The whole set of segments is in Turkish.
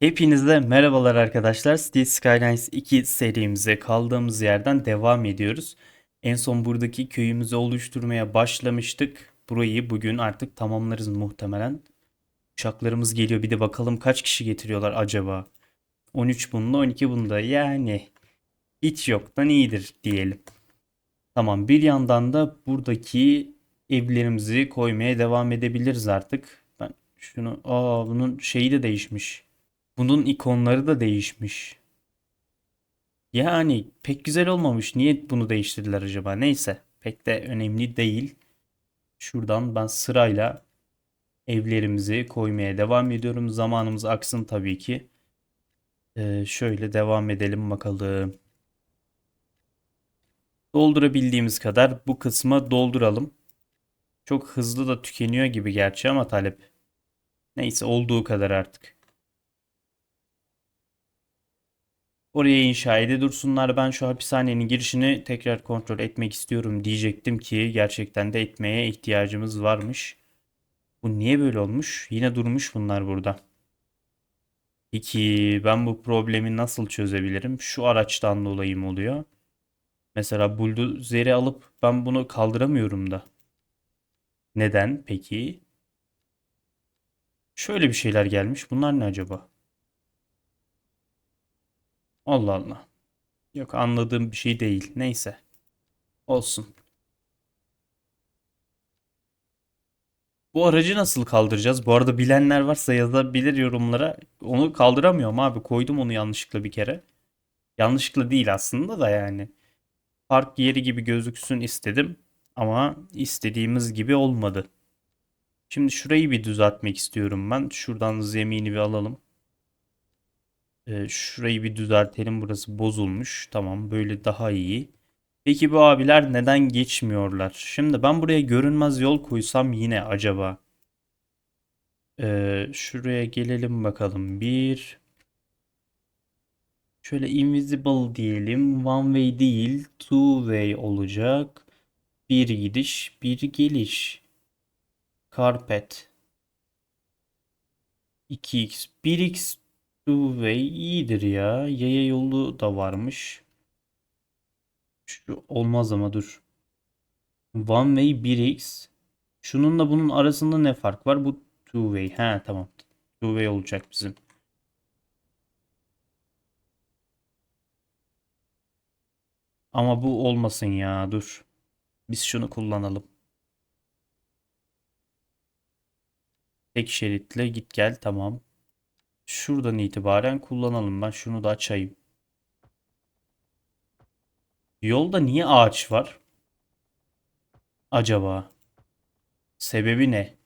Hepinize merhabalar arkadaşlar. Cities Skylines 2 serimize kaldığımız yerden devam ediyoruz. En son buradaki köyümüzü oluşturmaya başlamıştık. Burayı bugün artık tamamlarız muhtemelen. Uçaklarımız geliyor. Bir de bakalım kaç kişi getiriyorlar acaba? 13 bunda 12 bunda yani hiç yoktan iyidir diyelim. Tamam bir yandan da buradaki evlerimizi koymaya devam edebiliriz artık. Ben şunu aa bunun şeyi de değişmiş. Bunun ikonları da değişmiş. Yani pek güzel olmamış. Niye bunu değiştirdiler acaba? Neyse. Pek de önemli değil. Şuradan ben sırayla evlerimizi koymaya devam ediyorum. Zamanımız aksın tabii ki. Ee, şöyle devam edelim bakalım. Doldurabildiğimiz kadar bu kısma dolduralım. Çok hızlı da tükeniyor gibi gerçi ama talep. Neyse olduğu kadar artık. Oraya inşa ede dursunlar. Ben şu hapishanenin girişini tekrar kontrol etmek istiyorum diyecektim ki gerçekten de etmeye ihtiyacımız varmış. Bu niye böyle olmuş? Yine durmuş bunlar burada. Peki ben bu problemi nasıl çözebilirim? Şu araçtan dolayı mı oluyor? Mesela buldozeri alıp ben bunu kaldıramıyorum da. Neden peki? Şöyle bir şeyler gelmiş. Bunlar ne acaba? Allah Allah. Yok anladığım bir şey değil. Neyse. Olsun. Bu aracı nasıl kaldıracağız? Bu arada bilenler varsa yazabilir yorumlara. Onu kaldıramıyorum abi. Koydum onu yanlışlıkla bir kere. Yanlışlıkla değil aslında da yani. Park yeri gibi gözüksün istedim. Ama istediğimiz gibi olmadı. Şimdi şurayı bir düzeltmek istiyorum ben. Şuradan zemini bir alalım. Ee, şurayı bir düzeltelim. Burası bozulmuş. Tamam, böyle daha iyi. Peki bu abiler neden geçmiyorlar? Şimdi ben buraya görünmez yol koysam yine acaba. Ee, şuraya gelelim bakalım. Bir. Şöyle invisible diyelim. One way değil. Two way olacak. Bir gidiş, bir geliş. Carpet. 2x. 1x two way iyidir ya. Yaya yolu da varmış. Şu olmaz ama dur. One way 1x. Şununla bunun arasında ne fark var? Bu two way. He tamam. Two way olacak bizim. Ama bu olmasın ya. Dur. Biz şunu kullanalım. Tek şeritle git gel tamam. Şuradan itibaren kullanalım. Ben şunu da açayım. Yolda niye ağaç var? Acaba? Sebebi ne?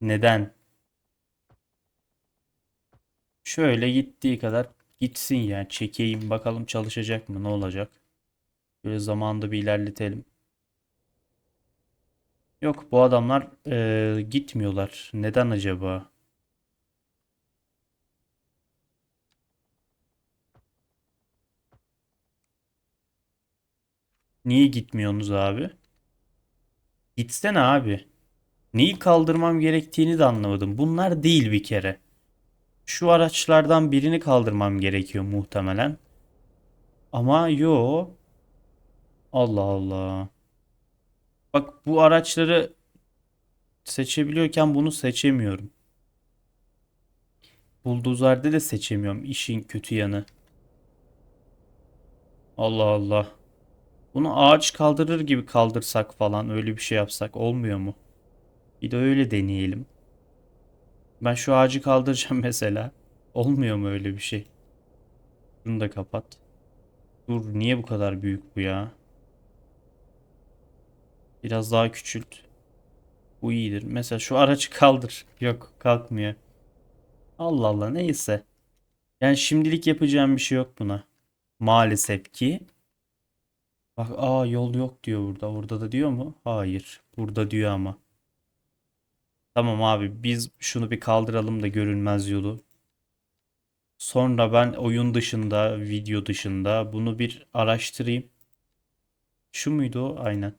Neden? Şöyle gittiği kadar gitsin ya. Çekeyim bakalım çalışacak mı? Ne olacak? Böyle zamanda bir ilerletelim. Yok bu adamlar eee, gitmiyorlar. Neden acaba? Niye gitmiyorsunuz abi? Gitsene abi. Neyi kaldırmam gerektiğini de anlamadım. Bunlar değil bir kere. Şu araçlardan birini kaldırmam gerekiyor muhtemelen. Ama yo. Allah Allah. Bak bu araçları seçebiliyorken bunu seçemiyorum. Buldozerde de seçemiyorum. İşin kötü yanı. Allah Allah. Bunu ağaç kaldırır gibi kaldırsak falan öyle bir şey yapsak olmuyor mu? Bir de öyle deneyelim. Ben şu ağacı kaldıracağım mesela. Olmuyor mu öyle bir şey? Şunu da kapat. Dur niye bu kadar büyük bu ya? Biraz daha küçült. Bu iyidir. Mesela şu aracı kaldır. Yok kalkmıyor. Allah Allah neyse. Yani şimdilik yapacağım bir şey yok buna. Maalesef ki. Bak aa yol yok diyor burada. Orada da diyor mu? Hayır. Burada diyor ama. Tamam abi biz şunu bir kaldıralım da görünmez yolu. Sonra ben oyun dışında, video dışında bunu bir araştırayım. Şu muydu o? Aynen.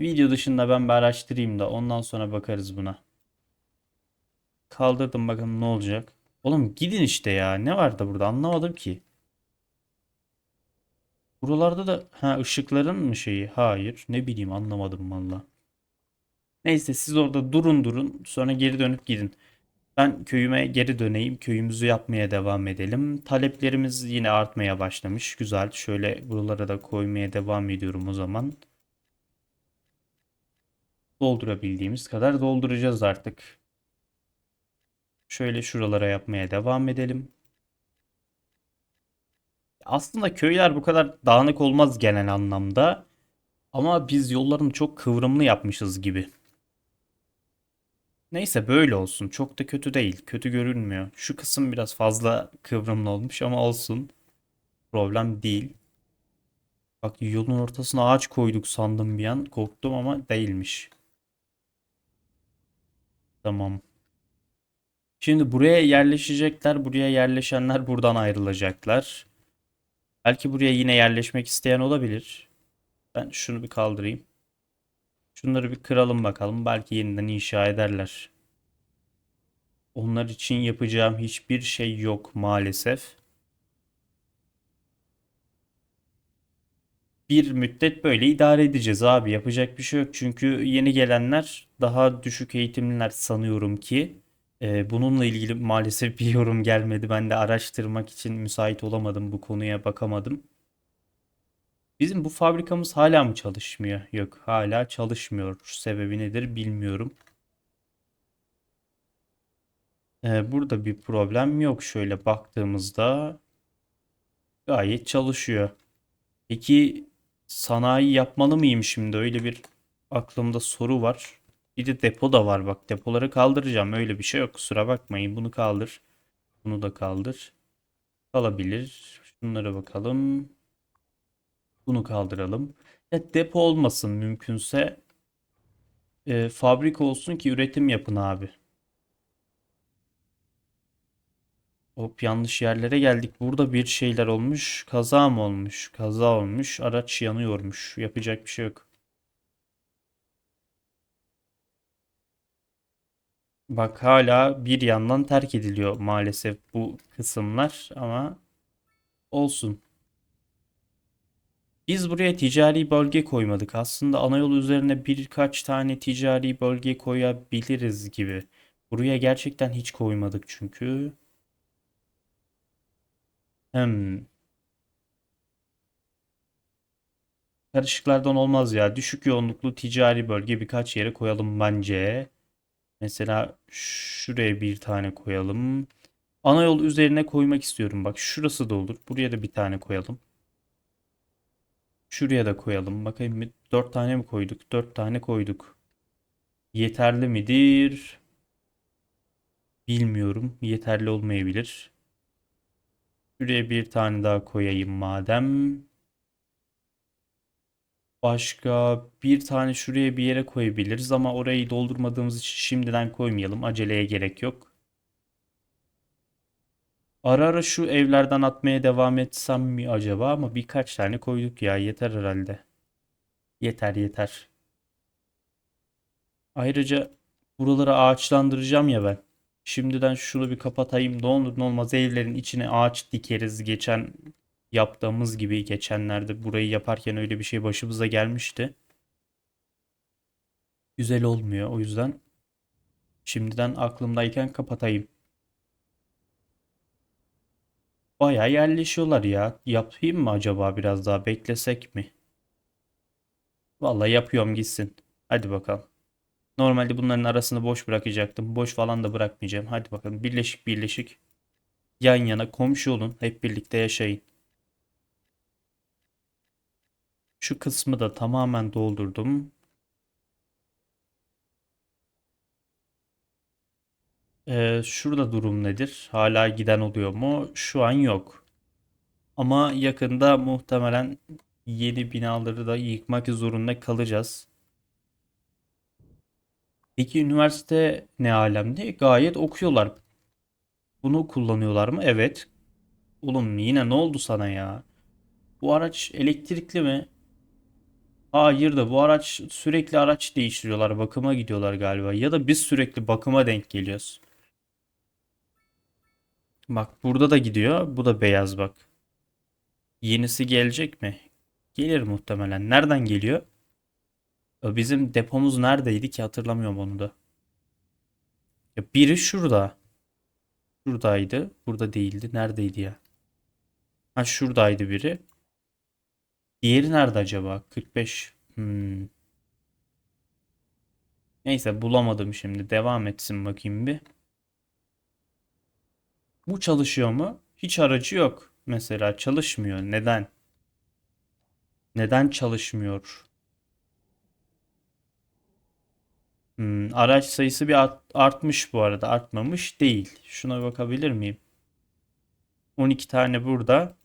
Video dışında ben bir araştırayım da ondan sonra bakarız buna. Kaldırdım bakalım ne olacak. Oğlum gidin işte ya. Ne var da burada anlamadım ki. Buralarda da ha ışıkların mı şeyi? Hayır. Ne bileyim anlamadım valla. Neyse siz orada durun durun. Sonra geri dönüp gidin. Ben köyüme geri döneyim. Köyümüzü yapmaya devam edelim. Taleplerimiz yine artmaya başlamış. Güzel. Şöyle buralara da koymaya devam ediyorum o zaman. Doldurabildiğimiz kadar dolduracağız artık. Şöyle şuralara yapmaya devam edelim. Aslında köyler bu kadar dağınık olmaz genel anlamda. Ama biz yollarını çok kıvrımlı yapmışız gibi. Neyse böyle olsun. Çok da kötü değil. Kötü görünmüyor. Şu kısım biraz fazla kıvrımlı olmuş ama olsun. Problem değil. Bak yolun ortasına ağaç koyduk sandım bir an. Korktum ama değilmiş. Tamam. Şimdi buraya yerleşecekler. Buraya yerleşenler buradan ayrılacaklar. Belki buraya yine yerleşmek isteyen olabilir. Ben şunu bir kaldırayım. Şunları bir kıralım bakalım. Belki yeniden inşa ederler. Onlar için yapacağım hiçbir şey yok maalesef. Bir müddet böyle idare edeceğiz abi. Yapacak bir şey yok. Çünkü yeni gelenler daha düşük eğitimliler sanıyorum ki. Ee, bununla ilgili maalesef bir yorum gelmedi. Ben de araştırmak için müsait olamadım. Bu konuya bakamadım. Bizim bu fabrikamız hala mı çalışmıyor? Yok, hala çalışmıyor. Sebebi nedir bilmiyorum. Ee, burada bir problem yok. Şöyle baktığımızda gayet çalışıyor. Peki sanayi yapmalı mıyım şimdi? Öyle bir aklımda soru var. Bir de depo da var bak. Depoları kaldıracağım. Öyle bir şey yok. Kusura bakmayın. Bunu kaldır. Bunu da kaldır. Kalabilir. Şunlara bakalım. Bunu kaldıralım. Ya depo olmasın mümkünse. E, fabrika olsun ki üretim yapın abi. Hop yanlış yerlere geldik. Burada bir şeyler olmuş. Kaza mı olmuş? Kaza olmuş. Araç yanıyormuş. Yapacak bir şey yok. Bak hala bir yandan terk ediliyor maalesef bu kısımlar ama olsun. Biz buraya ticari bölge koymadık. Aslında ana yol üzerine birkaç tane ticari bölge koyabiliriz gibi. Buraya gerçekten hiç koymadık çünkü. Hem karışıklardan olmaz ya. Düşük yoğunluklu ticari bölge birkaç yere koyalım bence. Mesela şuraya bir tane koyalım. Ana yol üzerine koymak istiyorum. Bak şurası da olur. Buraya da bir tane koyalım. Şuraya da koyalım. Bakayım 4 tane mi koyduk? 4 tane koyduk. Yeterli midir? Bilmiyorum. Yeterli olmayabilir. Şuraya bir tane daha koyayım madem. Başka bir tane şuraya bir yere koyabiliriz ama orayı doldurmadığımız için şimdiden koymayalım. Aceleye gerek yok. Ara ara şu evlerden atmaya devam etsem mi acaba ama birkaç tane koyduk ya yeter herhalde. Yeter yeter. Ayrıca buraları ağaçlandıracağım ya ben. Şimdiden şunu bir kapatayım. Ne olur ne olmaz evlerin içine ağaç dikeriz. Geçen yaptığımız gibi geçenlerde burayı yaparken öyle bir şey başımıza gelmişti. Güzel olmuyor. O yüzden şimdiden aklımdayken kapatayım. Bayağı yerleşiyorlar ya. Yapayım mı acaba biraz daha beklesek mi? Vallahi yapıyorum gitsin. Hadi bakalım. Normalde bunların arasını boş bırakacaktım. Boş falan da bırakmayacağım. Hadi bakalım. Birleşik birleşik. Yan yana komşu olun. Hep birlikte yaşayın. Şu kısmı da tamamen doldurdum. Ee, şurada durum nedir? Hala giden oluyor mu? Şu an yok. Ama yakında muhtemelen yeni binaları da yıkmak zorunda kalacağız. Peki üniversite ne alemde? Gayet okuyorlar. Bunu kullanıyorlar mı? Evet. Oğlum yine ne oldu sana ya? Bu araç elektrikli mi? Hayır da bu araç sürekli araç değiştiriyorlar. Bakıma gidiyorlar galiba. Ya da biz sürekli bakıma denk geliyoruz. Bak burada da gidiyor. Bu da beyaz bak. Yenisi gelecek mi? Gelir muhtemelen. Nereden geliyor? E, Bizim depomuz neredeydi ki hatırlamıyorum onu da. Ya biri şurada. Şuradaydı. Burada değildi. Neredeydi ya? Ha şuradaydı biri. Diğeri nerede acaba? 45. Hmm. Neyse bulamadım şimdi. Devam etsin bakayım bir. Bu çalışıyor mu? Hiç aracı yok. Mesela çalışmıyor. Neden? Neden çalışmıyor? Hmm, araç sayısı bir art- artmış bu arada. Artmamış değil. Şuna bakabilir miyim? 12 tane burada.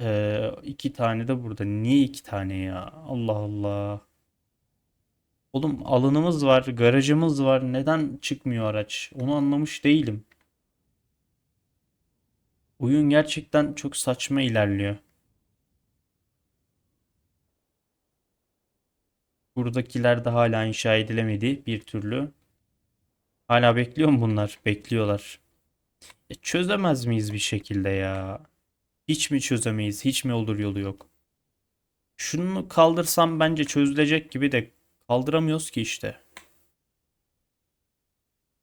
Ee, 2 tane de burada. Niye 2 tane ya? Allah Allah. Oğlum alanımız var, garajımız var. Neden çıkmıyor araç? Onu anlamış değilim. Oyun gerçekten çok saçma ilerliyor. Buradakiler de hala inşa edilemedi bir türlü. Hala bekliyor mu bunlar? Bekliyorlar. E, çözemez miyiz bir şekilde ya? Hiç mi çözemeyiz? Hiç mi olur yolu yok? Şunu kaldırsam bence çözülecek gibi de kaldıramıyoruz ki işte.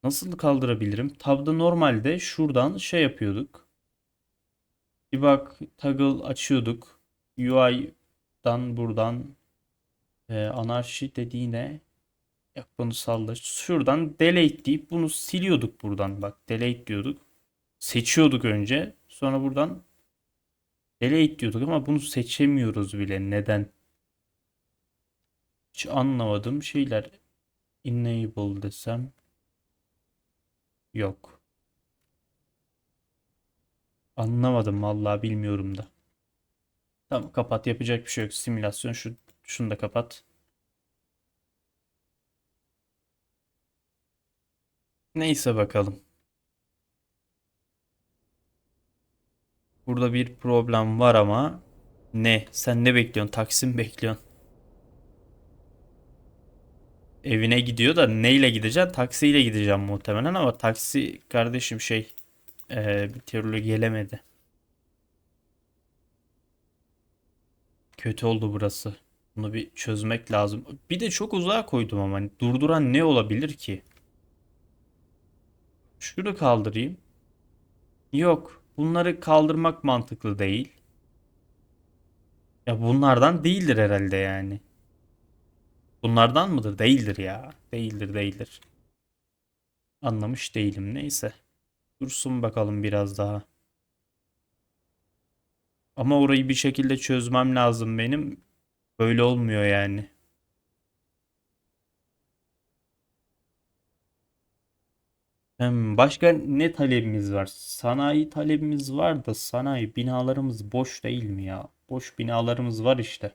Nasıl kaldırabilirim? Tabda normalde şuradan şey yapıyorduk. Bir bak toggle açıyorduk. UI'dan buradan e, anarşi dediği ne? Yok bunu salla. Şuradan delete deyip bunu siliyorduk buradan. Bak delete diyorduk. Seçiyorduk önce. Sonra buradan delete diyorduk ama bunu seçemiyoruz bile. Neden? Hiç anlamadım şeyler. Enable desem. Yok. Anlamadım vallahi bilmiyorum da. Tamam kapat yapacak bir şey yok. Simülasyon şu şunu da kapat. Neyse bakalım. Burada bir problem var ama ne? Sen ne bekliyorsun? Taksi mi bekliyorsun? Evine gidiyor da neyle gideceksin? Taksiyle gideceğim muhtemelen ama taksi kardeşim şey eee, bir türlü gelemedi. Kötü oldu burası. Bunu bir çözmek lazım. Bir de çok uzağa koydum ama hani durduran ne olabilir ki? Şunu kaldırayım. Yok. Bunları kaldırmak mantıklı değil. Ya bunlardan değildir herhalde yani. Bunlardan mıdır? Değildir ya. Değildir değildir. Anlamış değilim. Neyse. Dursun bakalım biraz daha. Ama orayı bir şekilde çözmem lazım benim. Böyle olmuyor yani. Başka ne talebimiz var? Sanayi talebimiz var da sanayi binalarımız boş değil mi ya? Boş binalarımız var işte.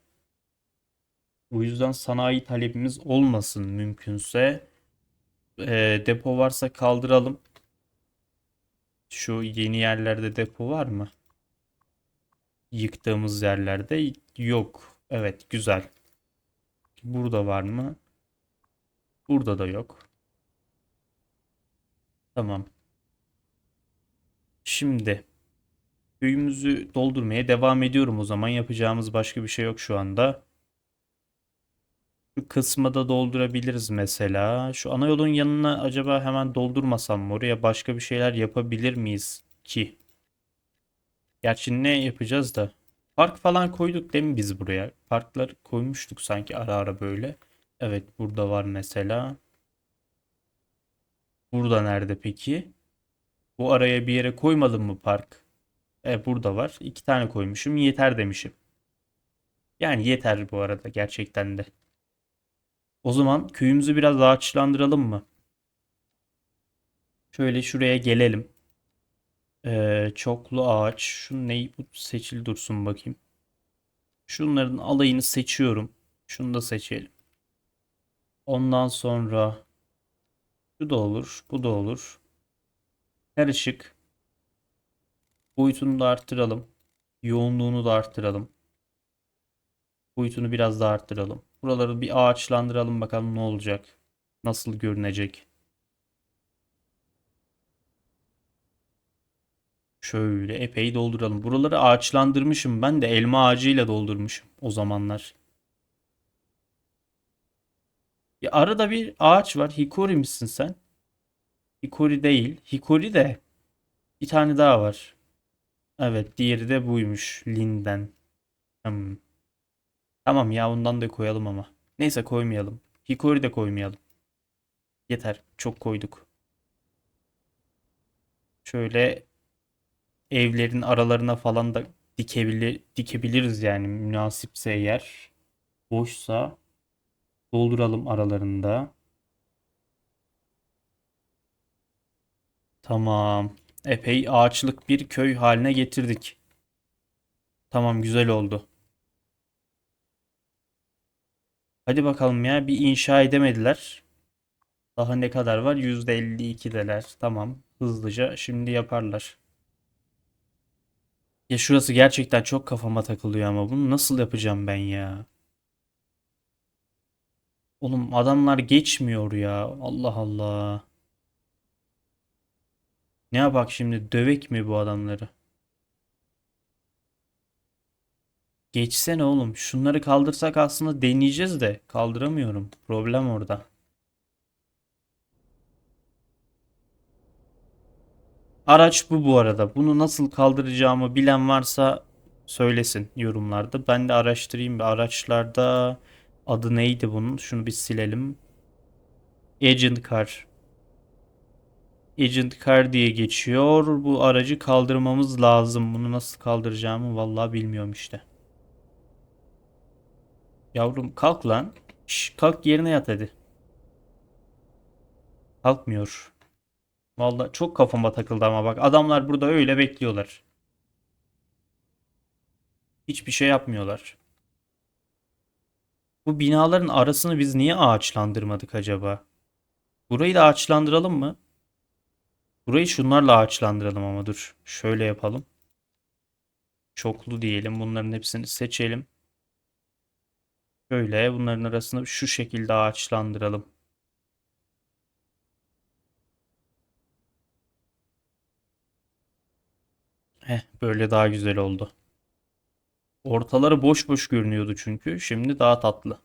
O yüzden sanayi talebimiz olmasın mümkünse. Ee, depo varsa kaldıralım. Şu yeni yerlerde depo var mı? Yıktığımız yerlerde yok. Evet, güzel. Burada var mı? Burada da yok. Tamam. Şimdi köyümüzü doldurmaya devam ediyorum o zaman. Yapacağımız başka bir şey yok şu anda. Şu kısmı da doldurabiliriz mesela. Şu ana yolun yanına acaba hemen doldurmasam mı? Oraya başka bir şeyler yapabilir miyiz ki? Gerçi ne yapacağız da? Park falan koyduk değil mi biz buraya? Parklar koymuştuk sanki ara ara böyle. Evet burada var mesela. Burada nerede peki? Bu araya bir yere koymadım mı park? E burada var. İki tane koymuşum. Yeter demişim. Yani yeter bu arada gerçekten de. O zaman köyümüzü biraz ağaçlandıralım mı? Şöyle şuraya gelelim. Ee, çoklu ağaç. Şu neyi bu seçili dursun bakayım. Şunların alayını seçiyorum. Şunu da seçelim. Ondan sonra şu da olur, bu da olur. Karışık. Boyutunu da arttıralım. Yoğunluğunu da arttıralım. Boyutunu biraz daha arttıralım. Buraları bir ağaçlandıralım bakalım ne olacak. Nasıl görünecek. Şöyle epey dolduralım. Buraları ağaçlandırmışım. Ben de elma ağacıyla doldurmuşum o zamanlar. Ya arada bir ağaç var. Hikori misin sen? Hikori değil. Hikori de bir tane daha var. Evet, diğeri de buymuş. Linden. Hmm. Tamam ya ondan da koyalım ama. Neyse koymayalım. Hikori de koymayalım. Yeter. Çok koyduk. Şöyle evlerin aralarına falan da dikebilir, dikebiliriz yani münasipse eğer. Boşsa dolduralım aralarında. Tamam. Epey ağaçlık bir köy haline getirdik. Tamam güzel oldu. Hadi bakalım ya bir inşa edemediler. Daha ne kadar var? %52'deler. Tamam. Hızlıca şimdi yaparlar. Ya şurası gerçekten çok kafama takılıyor ama bunu nasıl yapacağım ben ya? Oğlum adamlar geçmiyor ya. Allah Allah. Ne yapak şimdi? Dövek mi bu adamları? Geçsene oğlum. Şunları kaldırsak aslında deneyeceğiz de kaldıramıyorum. Problem orada. Araç bu bu arada. Bunu nasıl kaldıracağımı bilen varsa söylesin yorumlarda. Ben de araştırayım araçlarda adı neydi bunun? Şunu bir silelim. Agent Car. Agent Car diye geçiyor. Bu aracı kaldırmamız lazım. Bunu nasıl kaldıracağımı vallahi bilmiyorum işte. Yavrum kalk lan. Şş, kalk yerine yat hadi. Kalkmıyor. Vallahi çok kafama takıldı ama bak adamlar burada öyle bekliyorlar. Hiçbir şey yapmıyorlar. Bu binaların arasını biz niye ağaçlandırmadık acaba? Burayı da ağaçlandıralım mı? Burayı şunlarla ağaçlandıralım ama dur. Şöyle yapalım. Çoklu diyelim. Bunların hepsini seçelim. Şöyle bunların arasını şu şekilde ağaçlandıralım. Heh, böyle daha güzel oldu. Ortaları boş boş görünüyordu çünkü. Şimdi daha tatlı.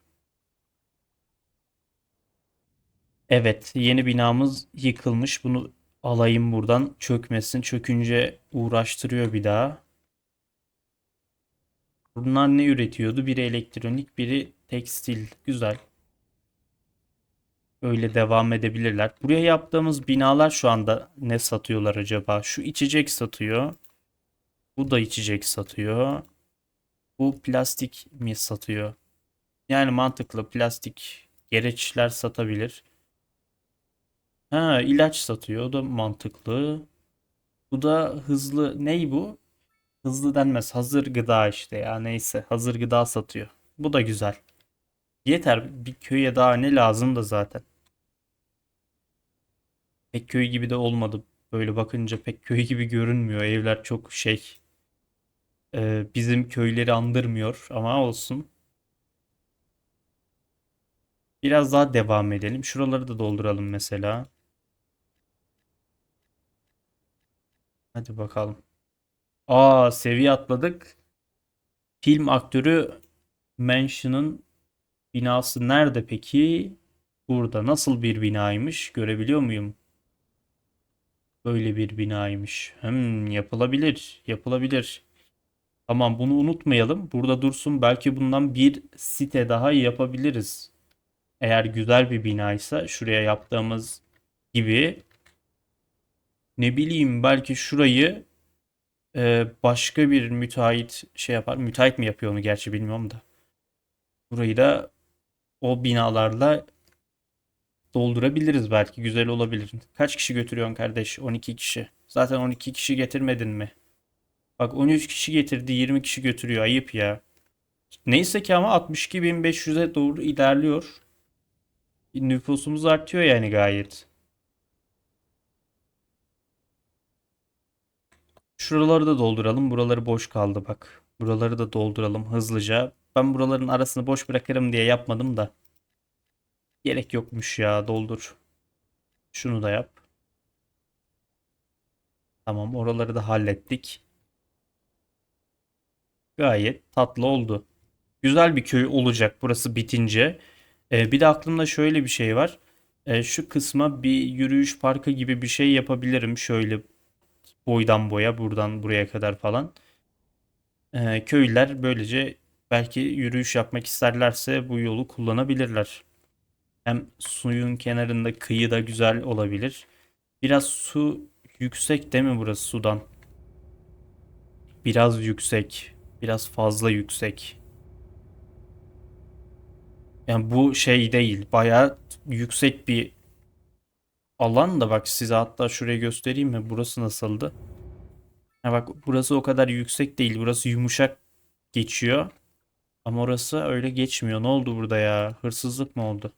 Evet, yeni binamız yıkılmış. Bunu alayım buradan. Çökmesin. Çökünce uğraştırıyor bir daha. Bunlar ne üretiyordu? Biri elektronik, biri tekstil. Güzel. Öyle devam edebilirler. Buraya yaptığımız binalar şu anda ne satıyorlar acaba? Şu içecek satıyor. Bu da içecek satıyor. Bu plastik mi satıyor? Yani mantıklı plastik gereçler satabilir. Ha ilaç satıyor. O da mantıklı. Bu da hızlı. Ney bu? Hızlı denmez. Hazır gıda işte ya. Neyse. Hazır gıda satıyor. Bu da güzel. Yeter. Bir köye daha ne lazım da zaten. Pek köy gibi de olmadı. Böyle bakınca pek köy gibi görünmüyor. Evler çok şey. E, bizim köyleri andırmıyor ama olsun. Biraz daha devam edelim. Şuraları da dolduralım mesela. Hadi bakalım. Aa seviye atladık. Film aktörü Mansion'ın binası nerede peki? Burada. Nasıl bir binaymış? Görebiliyor muyum? Böyle bir binaymış. Hmm, yapılabilir. Yapılabilir. Tamam bunu unutmayalım. Burada dursun. Belki bundan bir site daha yapabiliriz. Eğer güzel bir binaysa şuraya yaptığımız gibi ne bileyim belki şurayı e, başka bir müteahhit şey yapar. Müteahhit mi yapıyor onu gerçi bilmiyorum da. Burayı da o binalarla doldurabiliriz belki. Güzel olabilir. Kaç kişi götürüyorsun kardeş? 12 kişi. Zaten 12 kişi getirmedin mi? Bak 13 kişi getirdi 20 kişi götürüyor. Ayıp ya. Neyse ki ama 62.500'e doğru ilerliyor. Nüfusumuz artıyor yani gayet. Şuraları da dolduralım. Buraları boş kaldı bak. Buraları da dolduralım hızlıca. Ben buraların arasını boş bırakırım diye yapmadım da. Gerek yokmuş ya doldur. Şunu da yap. Tamam oraları da hallettik. Gayet tatlı oldu. Güzel bir köy olacak burası bitince. Ee, bir de aklımda şöyle bir şey var. Ee, şu kısma bir yürüyüş parkı gibi bir şey yapabilirim. Şöyle boydan boya buradan buraya kadar falan. Ee, köylüler böylece belki yürüyüş yapmak isterlerse bu yolu kullanabilirler. Hem suyun kenarında kıyı da güzel olabilir. Biraz su yüksek değil mi burası sudan? Biraz yüksek. Biraz fazla yüksek. Yani bu şey değil. Bayağı yüksek bir alan da bak size hatta şuraya göstereyim mi? Burası nasıldı? Ha bak burası o kadar yüksek değil. Burası yumuşak geçiyor. Ama orası öyle geçmiyor. Ne oldu burada ya? Hırsızlık mı oldu?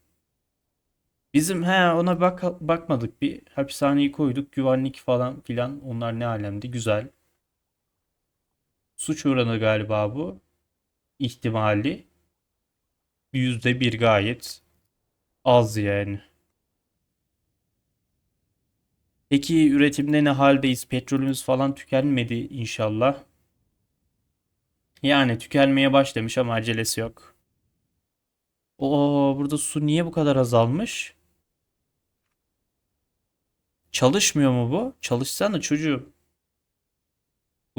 Bizim he ona bak bakmadık bir hapishaneyi koyduk. Güvenlik falan filan onlar ne alemdi. Güzel. Suç oranı galiba bu. İhtimali yüzde bir gayet az yani. Peki üretimde ne haldeyiz? Petrolümüz falan tükenmedi inşallah. Yani tükenmeye başlamış ama acelesi yok. Oo burada su niye bu kadar azalmış? Çalışmıyor mu bu? Çalışsana çocuğum.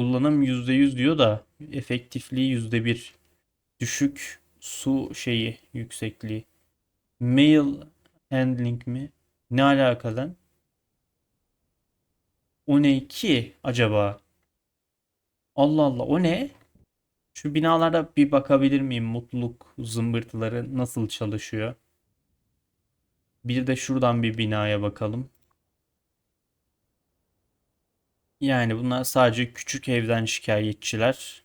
Kullanım %100 diyor da efektifliği %1. Düşük su şeyi yüksekliği. Mail handling mi? Ne alakadan? O ne ki acaba? Allah Allah o ne? Şu binalara bir bakabilir miyim? Mutluluk zımbırtıları nasıl çalışıyor? Bir de şuradan bir binaya bakalım. Yani bunlar sadece küçük evden şikayetçiler.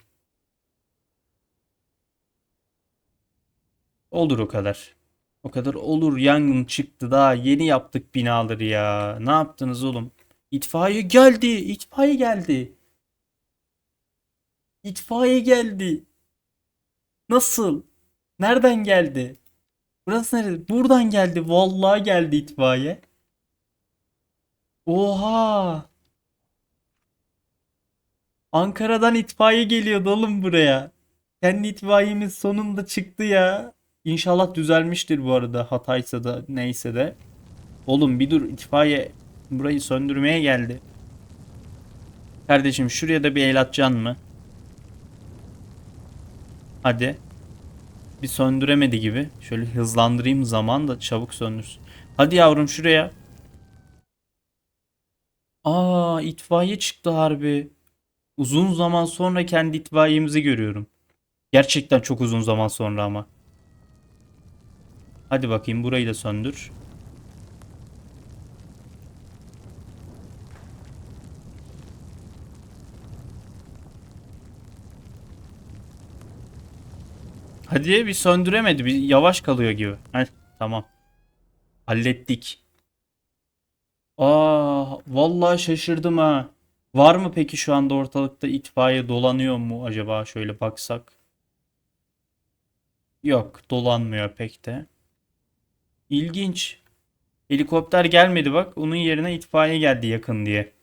Olur o kadar. O kadar olur yangın çıktı daha yeni yaptık binaları ya. Ne yaptınız oğlum? İtfaiye geldi. İtfaiye geldi. İtfaiye geldi. Nasıl? Nereden geldi? Burası neresi? Buradan geldi. Vallahi geldi itfaiye. Oha! Ankara'dan itfaiye geliyordu oğlum buraya. Kendi itfaiyemiz sonunda çıktı ya. İnşallah düzelmiştir bu arada hataysa da neyse de. Oğlum bir dur itfaiye burayı söndürmeye geldi. Kardeşim şuraya da bir el atacaksın mı? Hadi. Bir söndüremedi gibi. Şöyle hızlandırayım zaman da çabuk söndürsün. Hadi yavrum şuraya. Aa itfaiye çıktı harbi. Uzun zaman sonra kendi itfaiyemizi görüyorum. Gerçekten çok uzun zaman sonra ama. Hadi bakayım burayı da söndür. Hadi bir söndüremedi. Bir yavaş kalıyor gibi. Heh, tamam. Hallettik. Aa, vallahi şaşırdım ha. Var mı peki şu anda ortalıkta itfaiye dolanıyor mu acaba şöyle baksak? Yok, dolanmıyor pek de. İlginç. Helikopter gelmedi bak. Onun yerine itfaiye geldi yakın diye.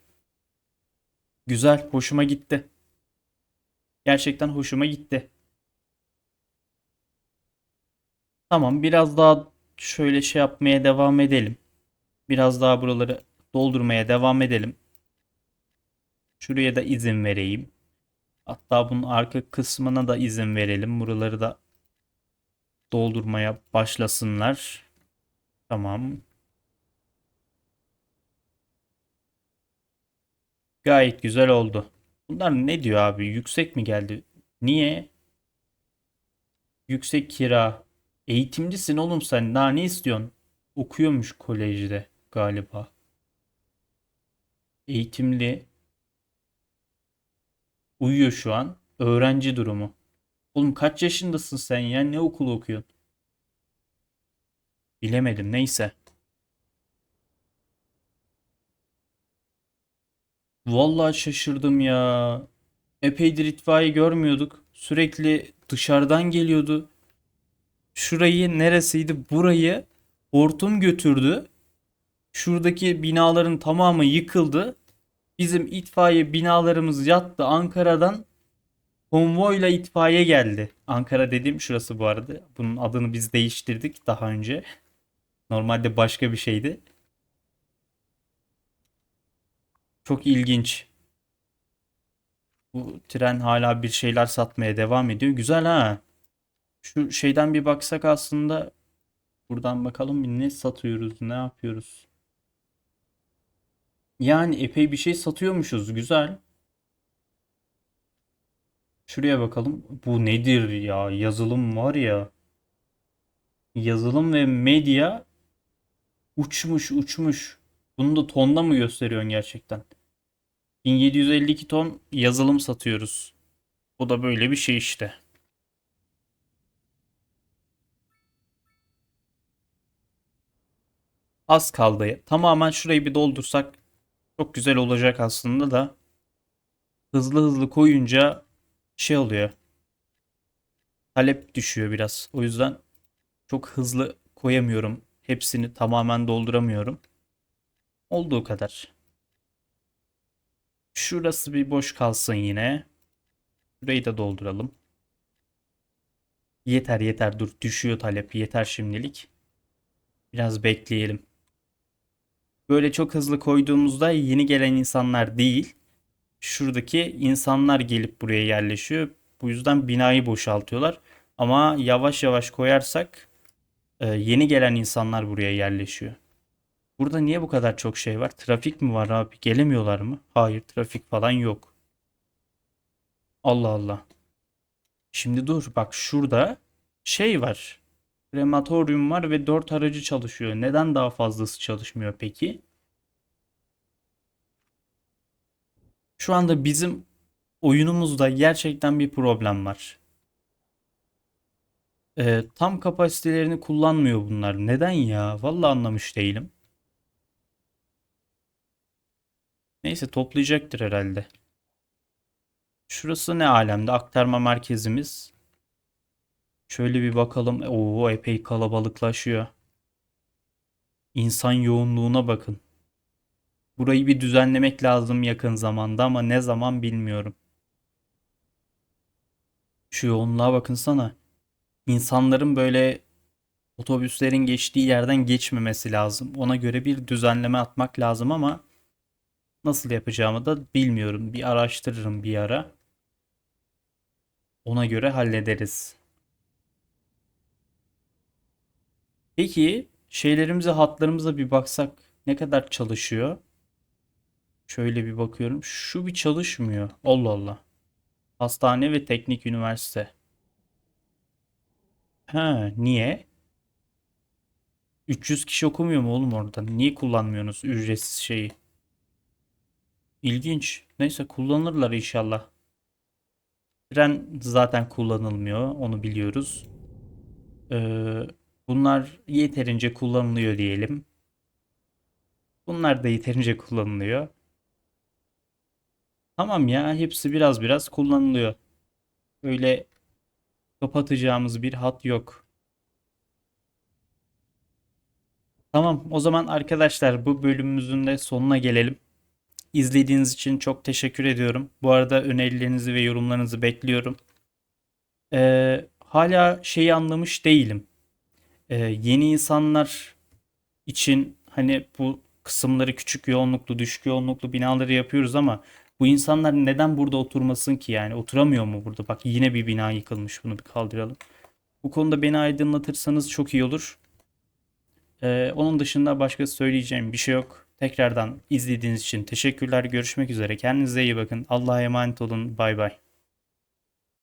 Güzel, hoşuma gitti. Gerçekten hoşuma gitti. Tamam, biraz daha şöyle şey yapmaya devam edelim. Biraz daha buraları doldurmaya devam edelim. Şuraya da izin vereyim. Hatta bunun arka kısmına da izin verelim. Buraları da doldurmaya başlasınlar. Tamam. Gayet güzel oldu. Bunlar ne diyor abi? Yüksek mi geldi? Niye? Yüksek kira. Eğitimcisin oğlum sen. Daha ne istiyorsun? Okuyormuş kolejde galiba. Eğitimli. Uyuyor şu an. Öğrenci durumu. Oğlum kaç yaşındasın sen ya? Ne okulu okuyorsun? Bilemedim. Neyse. Vallahi şaşırdım ya. Epeydir itfaiye görmüyorduk. Sürekli dışarıdan geliyordu. Şurayı neresiydi? Burayı hortum götürdü. Şuradaki binaların tamamı yıkıldı. Bizim itfaiye binalarımız yattı. Ankara'dan konvoyla itfaiye geldi. Ankara dediğim şurası bu arada. Bunun adını biz değiştirdik daha önce. Normalde başka bir şeydi. Çok ilginç. Bu tren hala bir şeyler satmaya devam ediyor. Güzel ha. Şu şeyden bir baksak aslında buradan bakalım ne satıyoruz, ne yapıyoruz. Yani epey bir şey satıyormuşuz. Güzel. Şuraya bakalım. Bu nedir ya? Yazılım var ya. Yazılım ve medya uçmuş uçmuş. Bunu da tonda mı gösteriyorsun gerçekten? 1752 ton yazılım satıyoruz. Bu da böyle bir şey işte. Az kaldı. Tamamen şurayı bir doldursak çok güzel olacak aslında da. Hızlı hızlı koyunca şey oluyor. Talep düşüyor biraz. O yüzden çok hızlı koyamıyorum. Hepsini tamamen dolduramıyorum. Olduğu kadar. Şurası bir boş kalsın yine. Şurayı da dolduralım. Yeter yeter dur düşüyor talep yeter şimdilik. Biraz bekleyelim. Böyle çok hızlı koyduğumuzda yeni gelen insanlar değil. Şuradaki insanlar gelip buraya yerleşiyor. Bu yüzden binayı boşaltıyorlar. Ama yavaş yavaş koyarsak e, yeni gelen insanlar buraya yerleşiyor. Burada niye bu kadar çok şey var? Trafik mi var abi? Gelemiyorlar mı? Hayır, trafik falan yok. Allah Allah. Şimdi dur bak şurada şey var. Krematoryum var ve 4 aracı çalışıyor. Neden daha fazlası çalışmıyor peki? Şu anda bizim oyunumuzda gerçekten bir problem var. Ee, tam kapasitelerini kullanmıyor bunlar. Neden ya? Vallahi anlamış değilim. Neyse toplayacaktır herhalde. Şurası ne alemde? Aktarma merkezimiz. Şöyle bir bakalım. Oo epey kalabalıklaşıyor. İnsan yoğunluğuna bakın. Burayı bir düzenlemek lazım yakın zamanda ama ne zaman bilmiyorum. Şu yoğunluğa bakın sana. İnsanların böyle otobüslerin geçtiği yerden geçmemesi lazım. Ona göre bir düzenleme atmak lazım ama nasıl yapacağımı da bilmiyorum. Bir araştırırım bir ara. Ona göre hallederiz. Peki şeylerimize, hatlarımıza bir baksak ne kadar çalışıyor? Şöyle bir bakıyorum. Şu bir çalışmıyor. Allah Allah. Hastane ve teknik üniversite. Ha, niye? 300 kişi okumuyor mu oğlum orada? Niye kullanmıyorsunuz ücretsiz şeyi? İlginç. Neyse kullanırlar inşallah. Tren zaten kullanılmıyor. Onu biliyoruz. Ee, bunlar yeterince kullanılıyor diyelim. Bunlar da yeterince kullanılıyor. Tamam ya hepsi biraz biraz kullanılıyor. Öyle kapatacağımız bir hat yok. Tamam o zaman arkadaşlar bu bölümümüzün de sonuna gelelim. İzlediğiniz için çok teşekkür ediyorum. Bu arada önerilerinizi ve yorumlarınızı bekliyorum. Ee, hala şeyi anlamış değilim. Ee, yeni insanlar için hani bu kısımları küçük yoğunluklu, düşük yoğunluklu binaları yapıyoruz ama bu insanlar neden burada oturmasın ki yani? Oturamıyor mu burada? Bak yine bir bina yıkılmış. Bunu bir kaldıralım. Bu konuda beni aydınlatırsanız çok iyi olur. Ee, onun dışında başka söyleyeceğim bir şey yok. Tekrardan izlediğiniz için teşekkürler. Görüşmek üzere. Kendinize iyi bakın. Allah'a emanet olun. Bay bay.